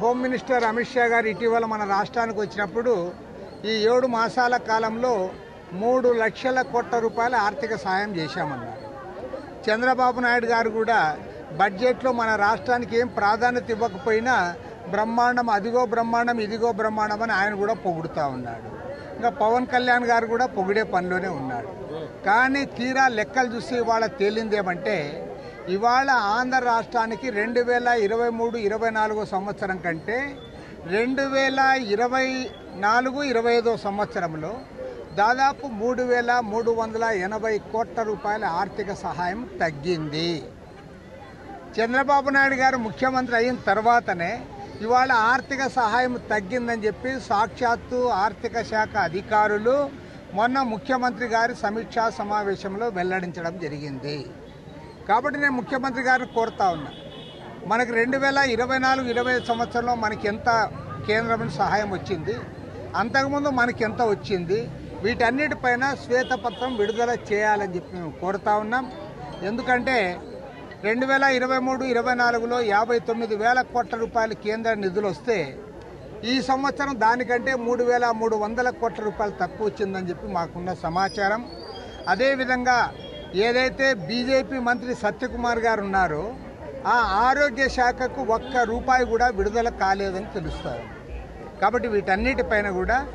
Home minister Amit Shah గారు ఇటీవల మన రాష్ట్రానికి వచ్చినప్పుడు ఈ ఏడు మాసాల కాలంలో మూడు లక్షల కోట్ల రూపాయల ఆర్థిక సాయం చేశామన్నారు. చంద్రబాబు నాయుడు గారు కూడా బడ్జెట్లో మన రాష్ట్రానికి ఏం ప్రాధాన్యత ఇవ్వకపోయినా బ్రహ్మాండం అదిగో బ్రహ్మాండం ఇదిగో బ్రహ్మాండం అని ఆయన కూడా పొగుడుతూ ఉన్నాడు. ఇంకా పవన్ కళ్యాణ్ గారు కూడా పొగిడే పనిలోనే ఉన్నాడు. కానీ తీరా లెక్కలు చూసి ఇవాళ తేలిందేమంటే ఇవాళ ఆంధ్ర రాష్ట్రానికి రెండు వేల ఇరవై మూడు ఇరవై నాలుగో సంవత్సరం కంటే రెండు వేల ఇరవై నాలుగు ఇరవై ఐదో సంవత్సరంలో దాదాపు మూడు వేల మూడు వందల ఎనభై కోట్ల రూపాయల ఆర్థిక సహాయం తగ్గింది. చంద్రబాబు నాయుడు గారు ముఖ్యమంత్రి అయిన తర్వాతనే ఇవాళ ఆర్థిక సహాయం తగ్గిందని చెప్పి సాక్షాత్తు ఆర్థిక శాఖ అధికారులు మొన్న ముఖ్యమంత్రి గారి సమీక్షా సమావేశంలో వెల్లడించడం జరిగింది. కాబట్టి నేను ముఖ్యమంత్రి గారిని కోరుతా ఉన్నా. మనకి రెండు వేల ఇరవై నాలుగు ఇరవై ఐదు సంవత్సరంలో మనకి ఎంత కేంద్రం సహాయం వచ్చింది అంతకుముందు మనకి ఎంత వచ్చింది వీటన్నిటిపైన శ్వేతపత్రం విడుదల చేయాలని చెప్పి మేము కోరుతా ఉన్నాం. ఎందుకంటే రెండు వేల ఇరవై మూడు ఇరవై నాలుగులో యాభై తొమ్మిది వేల కోట్ల రూపాయల కేంద్ర నిధులు వస్తే ఈ సంవత్సరం దానికంటే మూడు వేల మూడు వందల కోట్ల రూపాయలు తక్కువ వచ్చిందని చెప్పి మాకున్న సమాచారం. అదేవిధంగా ఏదైతే బీజేపీ మంత్రి సత్యకుమార్ గారు ఉన్నారో ఆ ఆరోగ్య శాఖకు ఒక్క రూపాయి కూడా విడుదల కాలేదని తెలుస్తారు. కాబట్టి వీటన్నిటిపైన కూడా